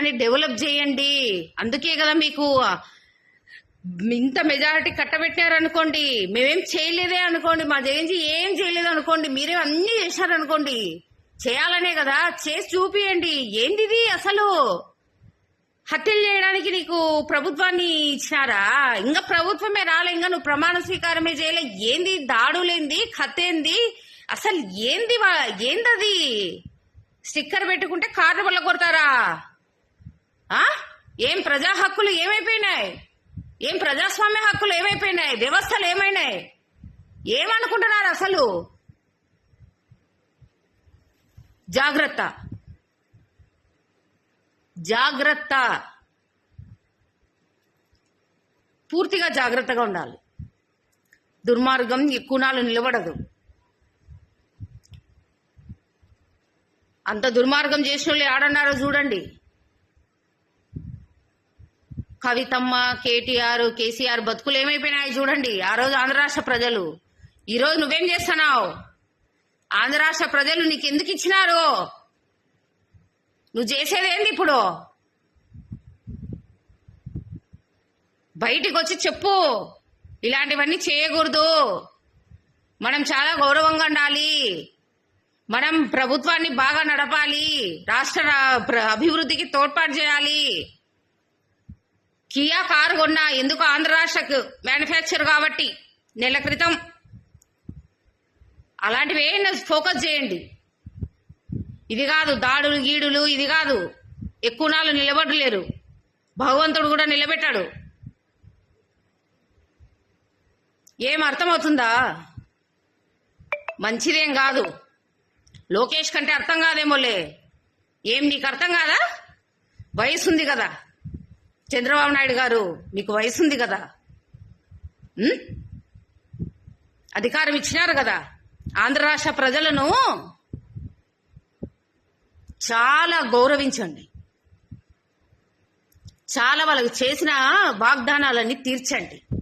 అని డెవలప్ చేయండి. అందుకే కదా మీకు ఇంత మెజారిటీ కట్టబెట్టారు అనుకోండి మేమేం చేయలేదే అనుకోండి. మా జయంజీ ఏం చేయలేదు అనుకోండి. మీరే అన్ని చేశారనుకోండి. చేయాలనే కదా. చేసి చూపియండి. ఏంటిది అసలు? హత్యలు చేయడానికి నీకు ప్రభుత్వాన్ని ఇచ్చినారా? ఇంకా ప్రభుత్వమే రాలే. ఇంకా నువ్వు ప్రమాణ స్వీకారమే చేయలే. ఏంది? దాడులేంది కథ ఏంది? అసలు ఏంది వా- ఏందది? స్టిక్కర్ పెట్టుకుంటే కార్డు వల్ల కొడతారా? ఏం ప్రజా హక్కులు ఏమైపోయినాయి? ఏం ప్రజాస్వామ్య హక్కులు ఏమైపోయినాయి? వ్యవస్థలు ఏమైనాయి? ఏమనుకుంటున్నారు అసలు? జాగ్రత్త. జాగ్రత్త. పూర్తిగా జాగ్రత్తగా ఉండాలి. దుర్మార్గం ఎక్కువ నాళ్ళు నిలబడదు. అంత దుర్మార్గం చేసిన వాళ్ళు ఆడన్నారో చూడండి. కవితమ్మ కేటీఆర్ కేసీఆర్ బతుకులు ఏమైపోయినాయి చూడండి. ఆ రోజు ఆంధ్ర రాష్ట్ర ప్రజలు. ఈరోజు నువ్వేం చేస్తున్నావు? ఆంధ్ర రాష్ట్ర ప్రజలు నీకు ఎందుకు ఇచ్చినారు? నువ్వు చేసేదేంది ఇప్పుడు? బయటికి వచ్చి చెప్పు. ఇలాంటివన్నీ చేయకూడదు. మనం చాలా గౌరవంగా ఉండాలి. మనం ప్రభుత్వాన్ని బాగా నడపాలి. రాష్ట్ర అభివృద్ధికి తోడ్పాటు చేయాలి. కియా కారు కొన్నా ఎందుకు ఆంధ్ర రాష్ట్రకు మ్యానుఫ్యాక్చర్ కాబట్టి? నెల క్రితం. అలాంటివి ఏమైనా ఫోకస్ చేయండి. ఇది కాదు దాడులు గీడులు ఇది కాదు. ఎక్కువ నాళ్ళు నిలబడలేరు. భగవంతుడు కూడా నిలబెట్టాడు. ఏం అర్థమవుతుందా? మంచిదేం కాదు. లోకేష్ కంటే అర్థం కాదేమోలే. ఏం నీకు అర్థం కాదా? వయసు ఉంది కదా. చంద్రబాబు నాయుడు గారు మీకు వయసు ఉంది కదా అధికారం ఇచ్చినారు కదా. ఆంధ్ర రాష్ట్ర ప్రజలను చాలా గౌరవించండి. చాలా వాళ్ళకు చేసిన వాగ్దానాలన్నీ తీర్చండి.